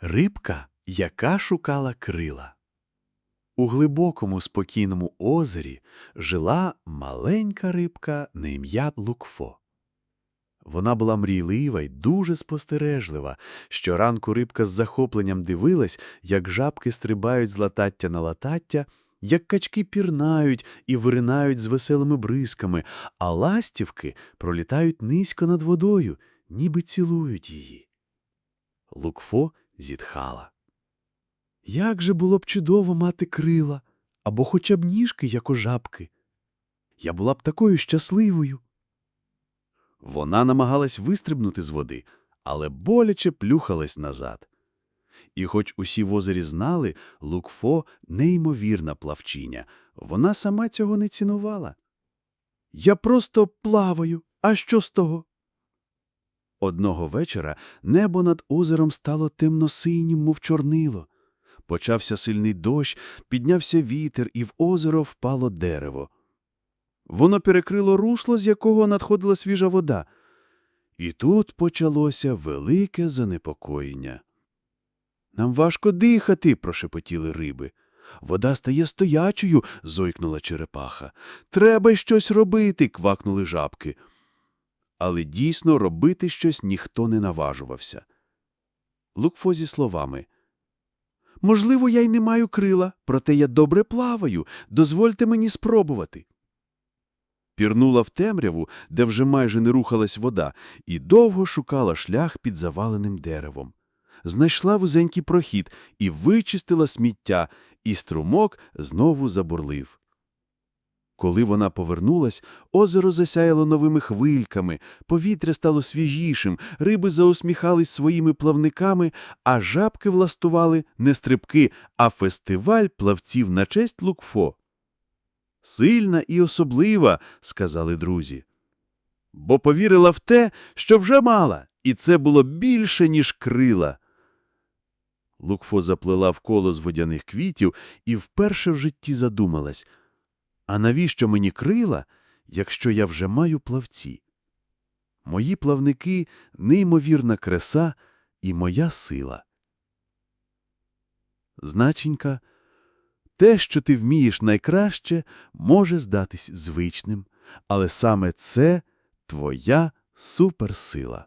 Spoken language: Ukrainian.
Рибка, яка шукала крила. У глибокому спокійному озері жила маленька рибка на ім'я Лукфо. Вона була мрійлива й дуже спостережлива. Щоранку рибка з захопленням дивилась, як жабки стрибають з латаття на латаття, як качки пірнають і виринають з веселими бризками, а ластівки пролітають низько над водою, ніби цілують її. Лукфо зітхала. Як же було б чудово мати крила, або хоча б ніжки, як у жабки. Я була б такою щасливою. Вона намагалась вистрибнути з води, але боляче плюхалась назад. І хоч усі в озері знали, Лукфо – неймовірна плавчиня, вона сама цього не цінувала. Я просто плаваю, а що з того? Одного вечора небо над озером стало темно-синім, мов чорнило. Почався сильний дощ, піднявся вітер, і в озеро впало дерево. Воно перекрило русло, з якого надходила свіжа вода. І тут почалося велике занепокоєння. Нам важко дихати, прошепотіли риби. Вода стає стоячою, зойкнула черепаха. Треба щось робити, квакнули жабки. Але дійсно робити щось ніхто не наважувався. Лукфо зі словами. Можливо, я й не маю крила, проте я добре плаваю. Дозвольте мені спробувати. Пірнула в темряву, де вже майже не рухалась вода, і довго шукала шлях під заваленим деревом. Знайшла вузенький прохід і вичистила сміття, і струмок знову забурлив. Коли вона повернулась, озеро засяяло новими хвильками, повітря стало свіжішим, риби заусміхались своїми плавниками, а жабки влаштували не стрибки, а фестиваль плавців на честь Лукфо. Сильна і особлива, сказали друзі. Бо повірила в те, що вже мала, і це було більше, ніж крила. Лукфо заплела в коло з водяних квітів і вперше в житті задумалась – а навіщо мені крила, якщо я вже маю плавці? Мої плавники – неймовірна креса і моя сила. Значенька, те, що ти вмієш найкраще, може здатись звичним, але саме це твоя суперсила.